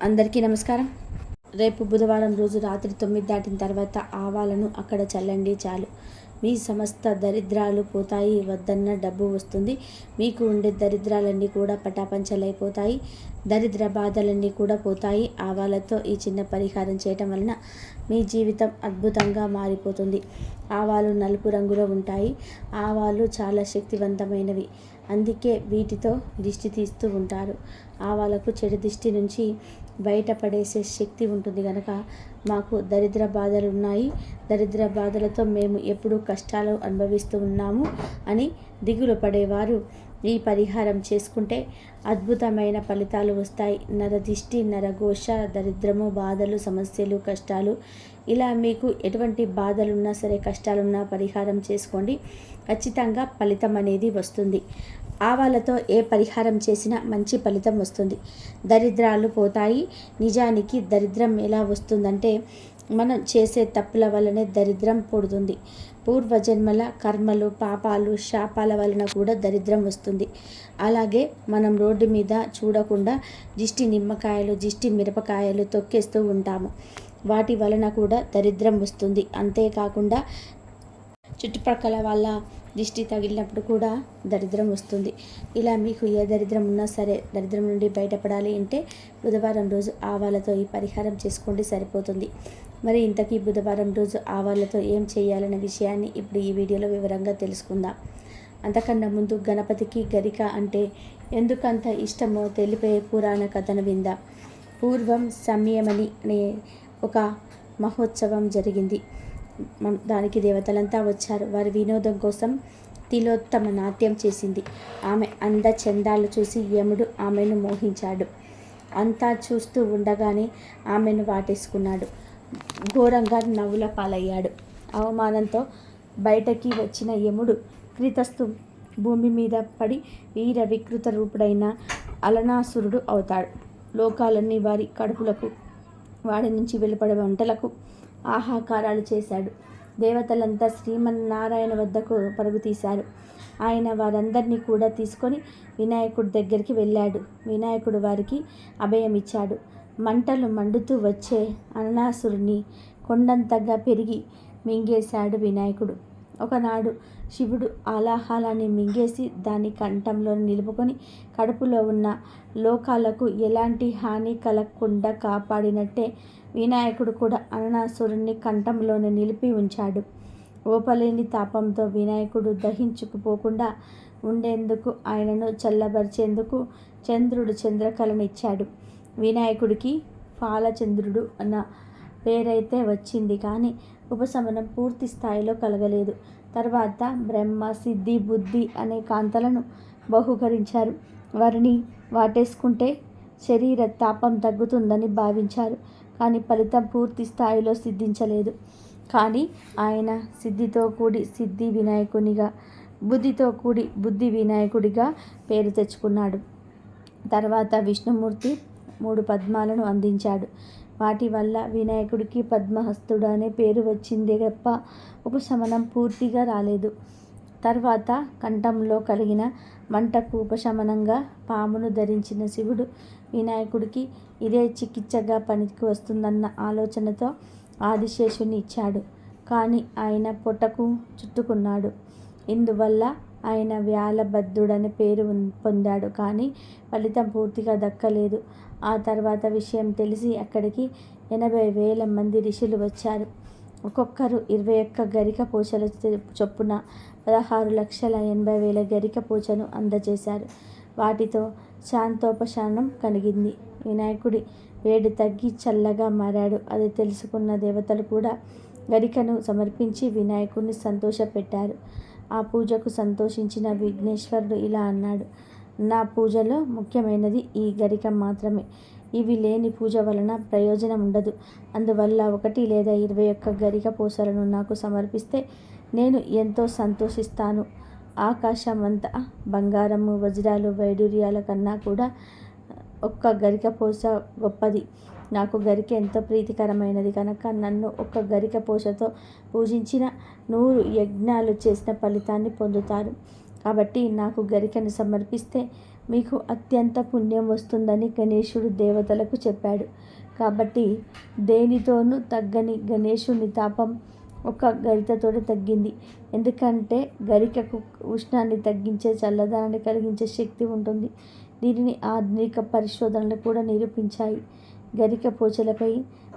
అందరికీ నమస్కారం. రేపు బుధవారం రోజు రాత్రి తొమ్మిది దాటిన తర్వాత ఆవాలను అక్కడ చల్లండి చాలు. మీ సమస్త దరిద్రాలు పోతాయి వద్దన్న డబ్బు వస్తుంది. మీకు ఉండే దరిద్రాలన్నీ కూడా పటాపంచలైపోతాయి. దరిద్ర బాధలన్నీ కూడా పోతాయి. ఆవాలతో ఈ చిన్న పరిహారం చేయటం వలన మీ జీవితం అద్భుతంగా మారిపోతుంది. ఆవాలు నలుపు రంగులో ఉంటాయి. ఆవాలు చాలా శక్తివంతమైనవి. అందుకే వీటితో దిష్టి తీస్తూ ఉంటారు. ఆవాలకు చెడు దిష్టి నుంచి బయటపడేసే శక్తి ఉంటుంది కనుక మాకు దరిద్ర బాధలు ఉన్నాయి. దరిద్ర బాధలతో మేము ఎప్పుడూ కష్టాలు అనుభవిస్తూ ఉన్నాము అని దిగులు పడేవారు. ఈ పరిహారం చేసుకుంటే అద్భుతమైన ఫలితాలు వస్తాయి. నరదిష్టి నరఘోష దరిద్రము బాధలు సమస్యలు కష్టాలు. ఇలా మీకు ఎటువంటి బాధలున్నా సరే కష్టాలున్నా పరిహారం చేసుకోండి. ఖచ్చితంగా ఫలితం అనేది వస్తుంది. ఆవాలతో ఏ పరిహారం చేసినా మంచి ఫలితం వస్తుంది. దరిద్రాలు పోతాయి. నిజానికి దరిద్రం ఎలా వస్తుందంటే మనం చేసే తప్పుల వల్లనే దరిద్రం పుడుతుంది. పూర్వజన్మల కర్మలు పాపాలు శాపాల వలన కూడా దరిద్రం వస్తుంది. అలాగే మనం రోడ్డు మీద చూడకుండా దిష్టి నిమ్మకాయలు దిష్టి మిరపకాయలు తొక్కేస్తూ ఉంటాము. వాటి వలన కూడా దరిద్రం వస్తుంది. అంతేకాకుండా చుట్టుపక్కల వాళ్ళ దిష్టి తగిలినప్పుడు కూడా దరిద్రం వస్తుంది. ఇలా మీకు ఏ దరిద్రం ఉన్నా సరే దరిద్రం నుండి బయటపడాలి అంటే బుధవారం రోజు ఆవాలతో ఈ పరిహారం చేసుకోండి సరిపోతుంది. మరి ఇంతకీ బుధవారం రోజు ఆవాలతో ఏం చేయాలనే విషయాన్ని ఇప్పుడు ఈ వీడియోలో వివరంగా తెలుసుకుందాం. అంతకన్నా ముందు గణపతికి గరిక అంటే ఎందుకంత ఇష్టమో తెలిపే పురాణ కథను విందా. పూర్వం సమయమని అనే ఒక మహోత్సవం జరిగింది. దానికి దేవతలంతా వచ్చారు. వారి వినోదం కోసం తిలోత్తమ నాట్యం చేసింది. ఆమె అంద చందాలు చూసి యముడు ఆమెను మోహించాడు. అంతా చూస్తూ ఉండగానే ఆమెను వాటేసుకున్నాడు. ఘోరంగా నవ్వుల పాలయ్యాడు. అవమానంతో బయటకి వచ్చిన యముడు క్రితస్తు భూమి మీద పడి వీర వికృత రూపుడైన అలనాసురుడు అవుతాడు. లోకాలన్నీ వారి కడుపులకు వాడి నుంచి వెలుపడే వంటలకు ఆహాకారాలు చేశాడు. దేవతలంతా శ్రీమన్నారాయణ వద్దకు పరుగు తీశారు. ఆయన వారందరినీ కూడా తీసుకొని వినాయకుడి దగ్గరికి వెళ్ళాడు. వినాయకుడు వారికి అభయం ఇచ్చాడు. మంటలు మండుతూ వచ్చే అనాసురుని కొండంతగా పెరిగి మింగేశాడు వినాయకుడు. ఒకనాడు శివుడు ఆలాహాలాన్ని మింగేసి దాని కంఠంలో నిలుపుకొని కడుపులో ఉన్న లోకాలకు ఎలాంటి హాని కలగకుండా కాపాడినట్టే వినాయకుడు కూడా అరుణాసురుణ్ణి కంఠంలోనే నిలిపి ఉంచాడు. ఓపలేని తాపంతో వినాయకుడు దహించుకుపోకుండా ఉండేందుకు ఆయనను చల్లబరిచేందుకు చంద్రుడు చంద్రకళనిచ్చాడు వినాయకుడికి పాలచంద్రుడు అన్న పేరైతే వచ్చింది కానీ ఉపశమనం పూర్తి స్థాయిలో కలగలేదు. తర్వాత బ్రహ్మ సిద్ధి బుద్ధి అనే కాంతలను బహుకరించారు. వారిని వాటేసుకుంటే శరీర తాపం తగ్గుతుందని భావించారు. కానీ ఫలితం పూర్తి స్థాయిలో సిద్ధించలేదు. కానీ ఆయన సిద్ధితో కూడి సిద్ధి వినాయకునిగా బుద్ధితో కూడి బుద్ధి వినాయకుడిగా పేరు తెచ్చుకున్నాడు. తర్వాత విష్ణుమూర్తి మూడు పద్మాలను అందించాడు. వాటి వల్ల వినాయకుడికి పద్మహస్తుడు అనే పేరు వచ్చిందే తప్ప ఉపశమనం పూర్తిగా రాలేదు. తర్వాత కంఠంలో కలిగిన మంటకు ఉపశమనంగా పామును ధరించిన శివుడు వినాయకుడికి ఇదే చికిత్సగా పనికి వస్తుందన్న ఆలోచనతో ఆదిశేషుని ఇచ్చాడు. కానీ ఆయన పొట్టకు చుట్టుకున్నాడు. ఇందువల్ల ఆయన వ్యాలబద్ధుడని పేరు పొందాడు. కానీ ఫలితం పూర్తిగా దక్కలేదు. ఆ తర్వాత విషయం తెలిసి అక్కడికి ఎనభై వేల మంది ఋషులు వచ్చారు. ఒక్కొక్కరు ఇరవై ఒక్క గరిక పూజల చొప్పున పదహారు లక్షల ఎనభై వేల గరిక పూజను అందజేశారు. వాటితో శాంతోపశానం కలిగింది. వినాయకుడి వేడి తగ్గి చల్లగా మారాడు. అది తెలుసుకున్న దేవతలు కూడా గరికను సమర్పించి వినాయకుడిని సంతోషపెట్టారు. ఆ పూజకు సంతోషించిన విఘ్నేశ్వరుడు ఇలా అన్నాడు నా పూజలో ముఖ్యమైనది ఈ గరిక మాత్రమే. ఇవి లేని పూజ వలన ప్రయోజనం ఉండదు. అందువల్ల ఒకటి లేదా ఇరవై ఒక్క గరిక పూసలను నాకు సమర్పిస్తే నేను ఎంతో సంతోషిస్తాను. ఆకాశం అంతా బంగారము వజ్రాలు వైడూర్యాల కన్నా కూడా ఒక్క గరిక గొప్పది. నాకు గరిక ఎంతో ప్రీతికరమైనది. కనుక నన్ను ఒక్క గరిక పూసతో పూజించిన నూరు యజ్ఞాలు చేసిన ఫలితాన్ని పొందుతారు. కాబట్టి నాకు గరికను సమర్పిస్తే మీకు అత్యంత పుణ్యం వస్తుందని గణేశుడు దేవతలకు చెప్పాడు. కాబట్టి దేనితోనూ తగ్గని గణేశుని తాపం ఒక గరిటతోటి తగ్గింది. ఎందుకంటే గరికకు ఉష్ణాన్ని తగ్గించే చల్లదనాన్ని కలిగించే శక్తి ఉంటుంది. దీనిని ఆధునిక పరిశోధనలు కూడా నిరూపించాయి. గరిక పూచలపై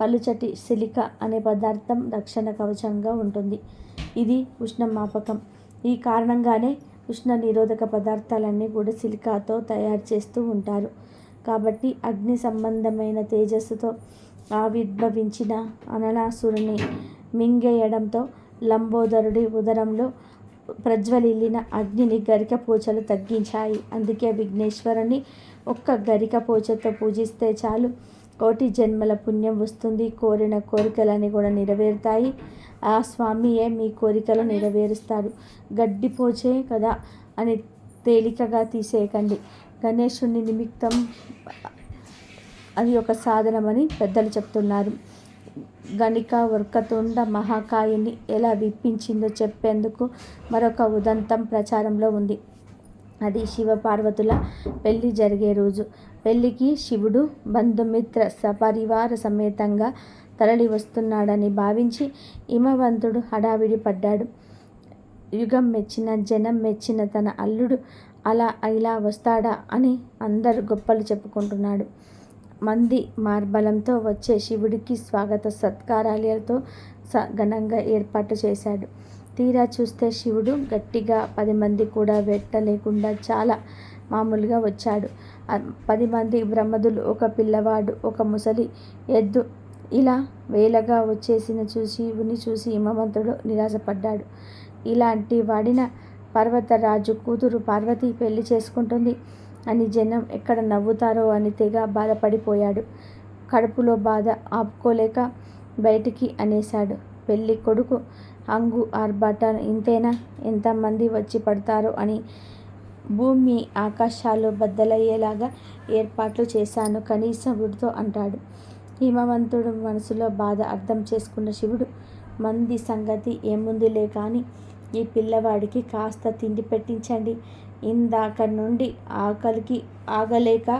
పలుచటి సిలిక అనే పదార్థం రక్షణ కవచంగా ఉంటుంది. ఇది ఉష్ణమాపకం. ఈ కారణంగానే ఉష్ణ నిరోధక పదార్థాలన్నీ కూడా సిలికాతో తయారు చేస్తూ ఉంటారు. కాబట్టి అగ్ని సంబంధమైన తేజస్సుతో ఆవిర్భవించిన అననాసురుని మింగేయడంతో లంబోదరుడి ఉదరంలో ప్రజ్వలిల్లిన అగ్నిని గరిక పూజలు తగ్గించాయి. అందుకే విఘ్నేశ్వరుని ఒక్క గరిక పూజతో పూజిస్తే చాలు. కోటి జన్మల పుణ్యం వస్తుంది. కోరిన కోరికలని కూడా నెరవేరుతాయి. ఆ స్వామియే మీ కోరికలు నెరవేరుస్తాడు గడ్డి పోచే కదా అని తేలికగా తీసేయకండి. గణేశుని నిమిత్తం అది ఒక సాధనమని పెద్దలు చెప్తున్నారు. గణిక వర్కతుండ మహాకాయుని ఎలా విప్పించిందో చెప్పేందుకు మరొక ఉదంతం ప్రచారంలో ఉంది. అది శివపార్వతుల పెళ్ళి జరిగే రోజు. పెళ్ళికి శివుడు బంధుమిత్ర సపరివార సమేతంగా తరలి వస్తున్నాడని భావించి హిమవంతుడు హడావిడి పడ్డాడు. యుగం మెచ్చిన జనం మెచ్చిన తన అల్లుడు అలా ఇలా వస్తాడా అని అందరు గొప్పలు చెప్పుకుంటున్నాడు. మంది మార్బలంతో వచ్చే శివుడికి స్వాగత సత్కారాలతో స ఘనంగా ఏర్పాటు చేశాడు. తీరా చూస్తే శివుడు గట్టిగా పది మంది కూడా వెట్టలేకుండా చాలా మామూలుగా వచ్చాడు. పది మంది బ్రహ్మదులు ఒక పిల్లవాడు ఒక ముసలి ఎద్దు ఇలా వేలగా వచ్చేసిన చూసి శివుని చూసి హిమవంతుడు నిరాశపడ్డాడు. ఇలాంటి వాడిన పర్వతరాజు కూతురు పార్వతి పెళ్ళి చేసుకుంటుంది. అని జనం ఎక్కడ నవ్వుతారో అని తెగ బాధపడిపోయాడు. కడుపులో బాధ ఆపుకోలేక బయటికి అనేశాడు. పెళ్ళి కొడుకు అంగు ఆర్బాట ఇంతేనా? ఎంతమంది వచ్చి పడతారో అని భూమి ఆకాశాలు బద్దలయ్యేలాగా ఏర్పాట్లు చేశాను కనీసం వీడితో అంటాడు. హిమవంతుడు మనసులో బాధ అర్థం చేసుకున్న శివుడు మంది సంగతి ఏముందిలే కానీ ఈ పిల్లవాడికి కాస్త తిండి పెట్టించండి. ఇందాక నుండి ఆకలికి ఆగలేక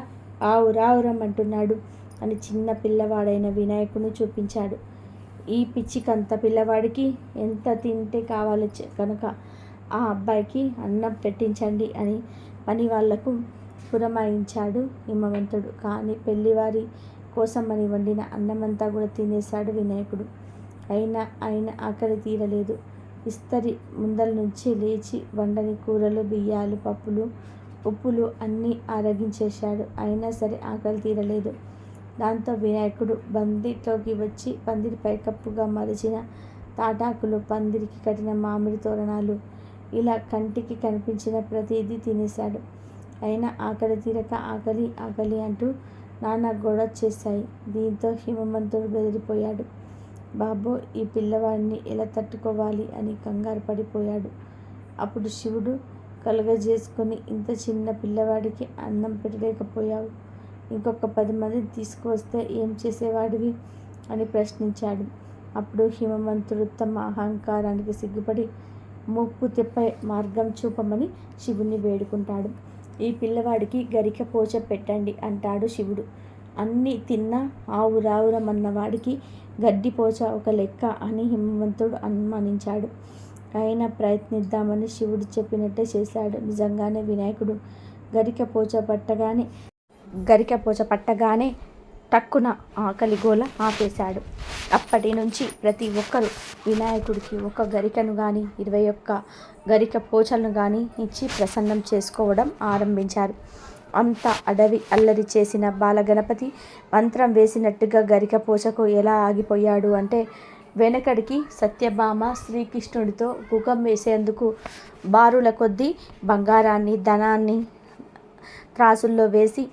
ఆవురావురమంటున్నాడు అని చిన్న పిల్లవాడైన వినాయకుని చూపించాడు. ఈ పిచ్చికంత పిల్లవాడికి ఎంత తింటే కావాలో కనుక ఆ అబ్బాయికి అన్నం పెట్టించండి అని పని వాళ్ళకు పురమాయించాడు హిమవంతుడు. కానీ పెళ్ళివారి అని వండిన అన్నమంతా కూడా తినేశాడు వినాయకుడు. అయినా ఆయన ఆకలి తీరలేదు. ఇస్తరి ముందల నుంచి లేచి వండని కూరలు బియ్యాలు పప్పులు ఉప్పులు అన్నీ ఆరగించేశాడు. అయినా సరే ఆకలి తీరలేదు. దాంతో వినాయకుడు బందిట్లోకి వచ్చి పందిరి పైకప్పుగా మరిచిన తాటాకులు పందిరికి కట్టిన మామిడి తోరణాలు ఇలా కంటికి కనిపించిన ప్రతిదీ తినేశాడు. అయినా ఆకలి తీరక ఆకలి ఆకలి అంటూ నాన్న గొడవ చేశాయి. దీంతో హిమమంతుడు బెదిరిపోయాడు. బాబు ఈ పిల్లవాడిని ఎలా తట్టుకోవాలి అని కంగారు పడిపోయాడు. అప్పుడు శివుడు కలుగజేసుకొని ఇంత చిన్న పిల్లవాడికి అన్నం పెట్టలేకపోయావు. ఇంకొక పది మందిని తీసుకువస్తే ఏం చేసేవాడివి? అని ప్రశ్నించాడు. అప్పుడు హిమవంతుడు తమ అహంకారానికి సిగ్గుపడి ముప్పు తెప్ప మార్గం చూపమని శివుణ్ణి వేడుకుంటాడు. ఈ పిల్లవాడికి గరిక పోచ పెట్టండి అంటాడు శివుడు. అన్నీ తిన్నా ఆవు రావురమన్నవాడికి గడ్డిపోచ ఒక లెక్క అని హిమవంతుడు అనుమానించాడు. అయినా ప్రయత్నిద్దామని శివుడు చెప్పినట్టే చేశాడు. నిజంగానే వినాయకుడు గరికపోచ పట్టగానే గరికపోచ పట్టగానే టక్కున ఆకలి గోల ఆపేశాడు. అప్పటి నుంచి ప్రతి ఒక్కరూ వినాయకుడికి ఒక గరికను కానీ ఇరవై ఒక్క గరిక పోచలను కానీ ఇచ్చి ప్రసన్నం చేసుకోవడం ఆరంభించారు. అంతా అడవి అల్లరి చేసిన బాలగణపతి మంత్రం వేసినట్టుగా గరిక పోచకు ఎలా ఆగిపోయాడు అంటే వెనకడికి సత్యభామ శ్రీకృష్ణుడితో గుగం వేసేందుకు బారుల కొద్దీ బంగారాన్ని ధనాన్ని త్రాసుల్లో వేసి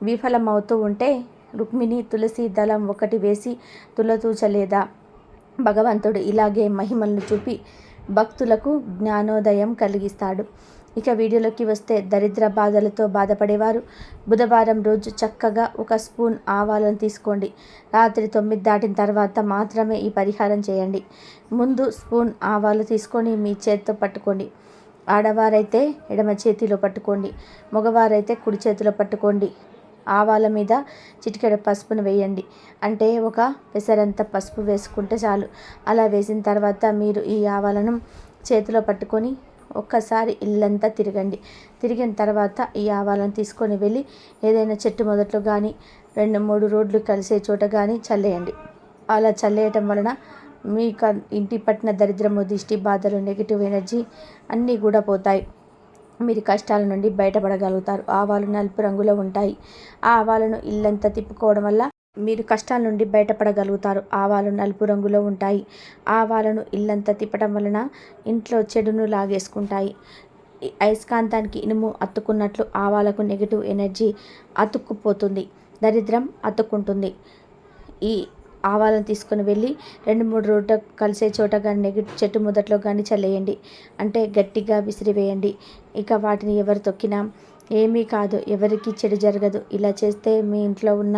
విఫలమవుతూ ఉంటే రుక్మిణి తులసి దళం ఒకటి వేసి తులతూచలేదా? భగవంతుడు ఇలాగే మహిమలను చూపి భక్తులకు జ్ఞానోదయం కలిగిస్తాడు. ఇక వీడియోలోకి వస్తే దరిద్ర బాధలతో బాధపడేవారు. బుధవారం రోజు చక్కగా ఒక స్పూన్ ఆవాలను తీసుకోండి. రాత్రి తొమ్మిది దాటిన తర్వాత మాత్రమే ఈ పరిహారం చేయండి. ముందు స్పూన్ ఆవాలు తీసుకొని మీ చేతితో పట్టుకోండి. ఆడవారైతే ఎడమ చేతిలో పట్టుకోండి. మగవారైతే కుడి చేతిలో పట్టుకోండి. ఆవాల మీద చిటికెడ పసుపును వేయండి. అంటే ఒక పెసరంత పసుపు వేసుకుంటే చాలు. అలా వేసిన తర్వాత మీరు ఈ ఆవాలను చేతిలో పట్టుకొని ఒక్కసారి ఇల్లంతా తిరగండి. తిరిగిన తర్వాత ఈ ఆవాలను తీసుకొని వెళ్ళి ఏదైనా చెట్టు మొదట్లో కానీ రెండు మూడు రోడ్లు కలిసే చోట కానీ చల్లేయండి. అలా చల్లేయటం వలన మీ ఇంటి పట్టిన దరిద్రము దిష్టి బాధలు నెగిటివ్ ఎనర్జీ అన్నీ కూడా పోతాయి. మీరు కష్టాల నుండి బయటపడగలుగుతారు. ఆవాలు నలుపు రంగులో ఉంటాయి. ఆ ఆవాలను ఇల్లంతా తిప్పుకోవడం వల్ల మీరు కష్టాల నుండి బయటపడగలుగుతారు. ఆవాలు నలుపు రంగులో ఉంటాయి. ఆవాలను ఇల్లంతా తిప్పడం వలన ఇంట్లో చెడును లాగేసుకుంటాయి. అయస్కాంతానికి ఇనుము అతుక్కున్నట్లు ఆవాలకు నెగిటివ్ ఎనర్జీ అతుక్కుపోతుంది. దరిద్రం అతుక్కుంటుంది. ఈ ఆవాలను తీసుకొని వెళ్ళి రెండు మూడు రోడ్ల కలిసే చోట కానీ నెగిటివ్ చెట్టు మొదట్లో కానీ చల్లేయండి. అంటే గట్టిగా విసిరివేయండి. ఇక వాటిని ఎవరు తొక్కినా ఏమీ కాదు ఎవరికి చెడు జరగదు. ఇలా చేస్తే మీ ఇంట్లో ఉన్న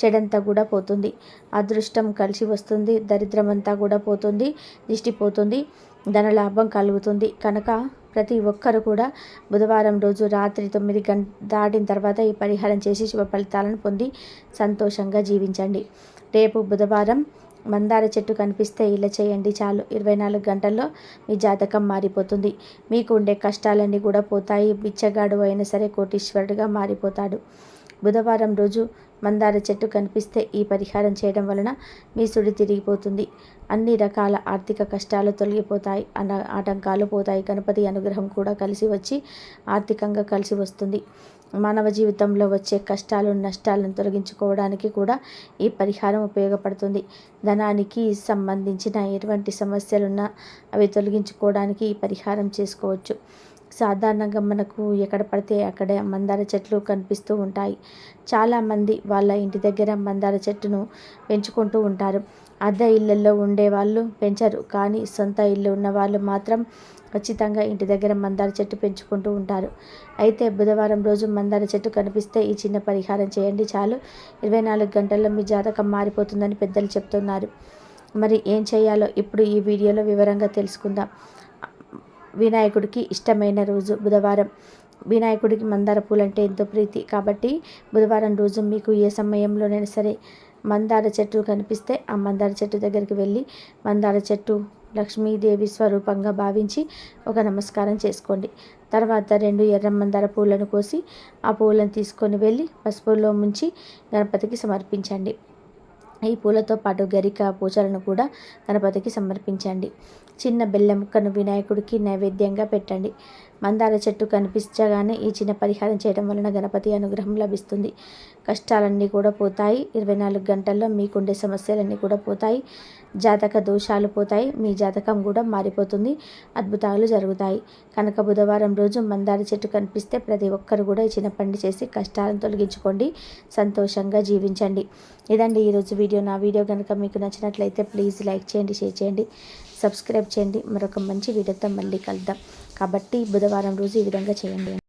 చెడంతా కూడా పోతుంది. అదృష్టం కలిసి వస్తుంది దరిద్రమంతా కూడా పోతుంది దిష్టి పోతుంది ధనలాభం కలుగుతుంది. కనుక ప్రతి ఒక్కరు కూడా బుధవారం రోజు రాత్రి తొమ్మిది గంట దాటిన తర్వాత ఈ పరిహారం చేసి శుభ ఫలితాలను పొంది సంతోషంగా జీవించండి. రేపు బుధవారం మందార చెట్టు కనిపిస్తే ఇలా చేయండి చాలు. ఇరవై నాలుగు గంటల్లో మీ జాతకం మారిపోతుంది. మీకు ఉండే కష్టాలన్నీ కూడా పోతాయి. బిచ్చగాడు అయినా సరే కోటీశ్వరుడుగా మారిపోతాడు. బుధవారం రోజు మందార చెట్టు కనిపిస్తే ఈ పరిహారం చేయడం వలన మీ సుడి తిరిగిపోతుంది. అన్ని రకాల ఆర్థిక కష్టాలు తొలగిపోతాయి. అన్న ఆటంకాలు పోతాయి. గణపతి అనుగ్రహం కూడా కలిసి వచ్చి ఆర్థికంగా కలిసి వస్తుంది. మానవ జీవితంలో వచ్చే కష్టాలు నష్టాలను తొలగించుకోవడానికి కూడా ఈ పరిహారం ఉపయోగపడుతుంది. ధనానికి సంబంధించిన ఎటువంటి సమస్యలున్నా అవి తొలగించుకోవడానికి ఈ పరిహారం చేసుకోవచ్చు. సాధారణంగా మనకు ఎక్కడ పడితే అక్కడే మందార చెట్లు కనిపిస్తూ ఉంటాయి. చాలామంది వాళ్ళ ఇంటి దగ్గర మందార చెట్టును పెంచుకుంటూ ఉంటారు. అద్దె ఇళ్ళల్లో ఉండే వాళ్ళు పెంచరు. కానీ సొంత ఇల్లు ఉన్న వాళ్ళు మాత్రం ఖచ్చితంగా ఇంటి దగ్గర మందార చెట్టు పెంచుకుంటూ ఉంటారు. అయితే బుధవారం రోజు మందార చెట్టు కనిపిస్తే ఈ చిన్న పరిహారం చేయండి చాలు. ఇరవై నాలుగు గంటల్లో మీ జాతకం మారిపోతుందని పెద్దలు చెప్తున్నారు. మరి ఏం చేయాలో ఇప్పుడు ఈ వీడియోలో వివరంగా తెలుసుకుందాం. వినాయకుడికి ఇష్టమైన రోజు బుధవారం. వినాయకుడికి మందార పూలంటే ఎంతో ప్రీతి. కాబట్టి బుధవారం రోజు మీకు ఏ సమయంలోనైనా సరే మందార చెట్టు కనిపిస్తే ఆ మందార చెట్టు దగ్గరికి వెళ్ళి మందార చెట్టు లక్ష్మీదేవి స్వరూపంగా భావించి ఒక నమస్కారం చేసుకోండి. తర్వాత రెండు ఎర్ర మందార పూలను కోసి ఆ పూలను తీసుకొని వెళ్ళి పసుపులో ముంచి గణపతికి సమర్పించండి. ఈ పూలతో పాటు గరిక పూజలను కూడా గణపతికి సమర్పించండి. చిన్న బెల్లం ముక్కను వినాయకుడికి నైవేద్యంగా పెట్టండి. మందార చెట్టు కనిపించగానే ఈ చిన్న పరిహారం చేయడం వలన గణపతి అనుగ్రహం లభిస్తుంది. కష్టాలన్నీ కూడా పోతాయి. ఇరవై నాలుగు గంటల్లో మీకుండే సమస్యలన్నీ కూడా పోతాయి. జాతక దోషాలు పోతాయి. మీ జాతకం కూడా మారిపోతుంది. అద్భుతాలు జరుగుతాయి. కనుక బుధవారం రోజు మందార చెట్టు కనిపిస్తే ప్రతి ఒక్కరు కూడా ఈ చిన్న పండి చేసి కష్టాలను తొలగించుకోండి. సంతోషంగా జీవించండి. ఇదండి ఈరోజు వీడియో. నా వీడియో కనుక మీకు నచ్చినట్లయితే ప్లీజ్ లైక్ చేయండి షేర్ చేయండి. సబ్స్క్రైబ్ చేయండి. మరొక మంచి వీడియోతో మళ్ళీ కలుద్దాం. కాబట్టి బుధవారం రోజు ఈ విధంగా చేయండి.